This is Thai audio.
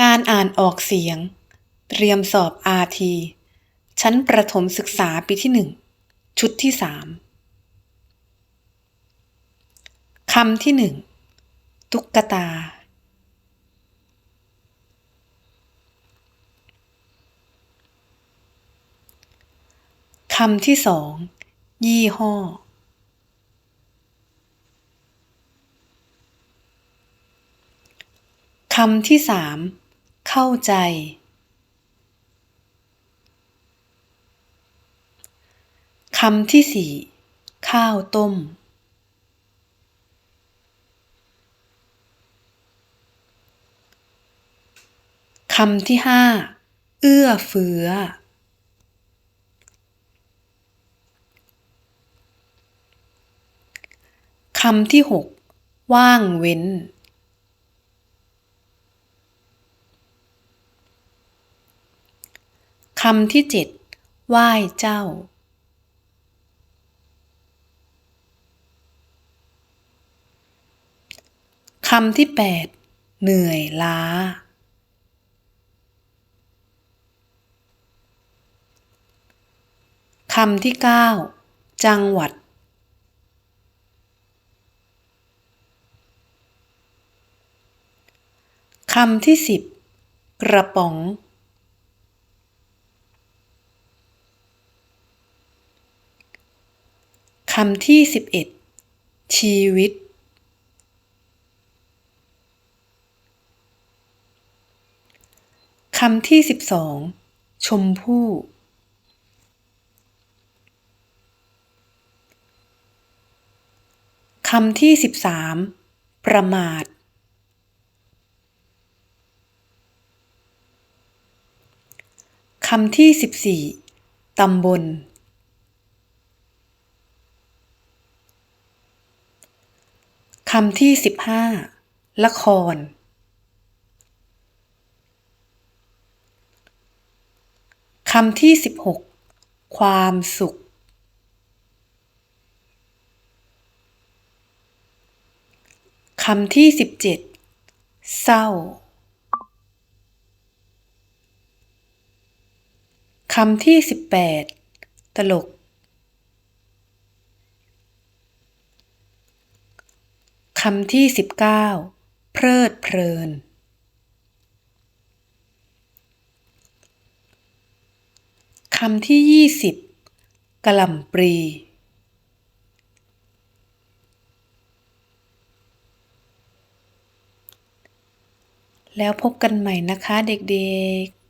การอ่านออกเสียง เตรียมสอบอาทีชั้นประถมศึกษาปีที่หนึ่งชุดที่สามคำที่หนึ่งตุ๊กตา คำที่สองยี่ห้อ คำที่สาม เข้าใจ คำที่สี่ข้าวต้ม คำที่ห้าเอื้อเฟื้อ คำที่หกว่างเว้น คำที่เจ็ดไหว้เจ้า คำที่แปดเหนื่อยล้า คำที่เก้าจังหวัด คำที่สิบกระป๋อง คำที่สิบเอ็ดชีวิต คำที่สิบสองชมพู่ คำที่สิบสามประมาท คำที่สิบสี่ตำบลำที่สิบห้าละคร คำที่สิบหกความสุข คำที่สิบเจ็ดเศร้า คำที่สิบแปดตลก คำที่สิบเก้าเพลิดเพลิน คำที่ยี่สิบกะล่ำปลีแล้วพบกันใหม่นะคะเด็กๆ